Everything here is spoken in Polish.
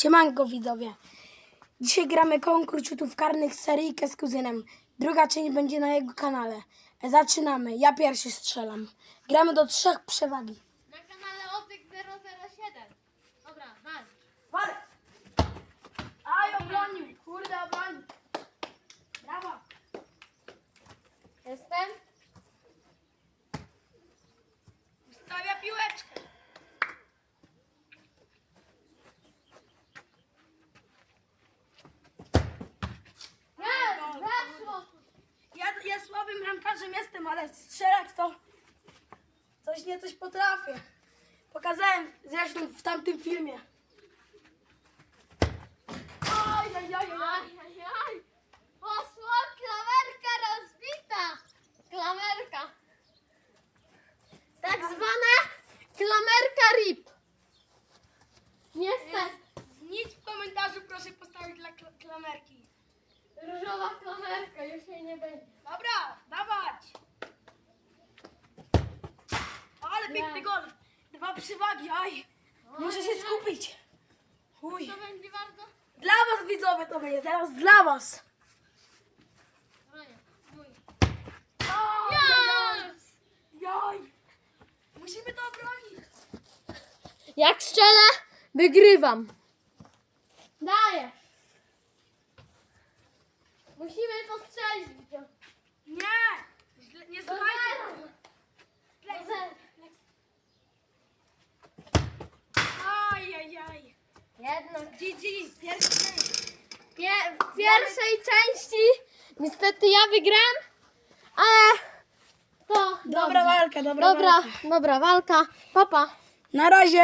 Siemanko widzowie. Dzisiaj gramy konkurs ciutów karnych seryjkę z kuzynem. Druga część będzie na jego kanale. Zaczynamy. Ja pierwszy strzelam. Gramy do trzech przewagi. Na kanale Ozyk 007. Dobra, wal. Wal! Aj, obronił! Kurde, obronił! Brawo! Jestem? Stawia piłeczkę. Jest! Weszło! Ja, ja słabym bramkarzem jestem, ale strzelać to coś nie coś potrafię. Pokazałem zresztą w tamtym filmie. Oj, oj, oj, oj. Ajajaj! Poszła klamerka rozbita! Klamerka. Tak zwana klamerka RIP. Niestety. Nic w komentarzu proszę postawić dla kl- klamerki. Różowa klamerka, już jej nie będzie. Dobra, Ale piękny Nie. gol. Dwa przewagi, aj. Muszę się skupić. Uj. To będzie bardzo... Dla was widzowie to będzie, teraz dla was. Mój. Jaj. Musimy to obronić. Jak strzelę, wygrywam. Daję. Musimy to strzelić. Wito. Nie. Źle- Nie Do słuchajcie. zera. Pleks, Do zera. pleks. Aj, aj, aj. Jednak. GG, pierwszy. Pie- w pierwszej części niestety ja wygram, ale to Dobra dobrze. walka, dobra, Dobra, walka. dobra walka. Papa. Na razie.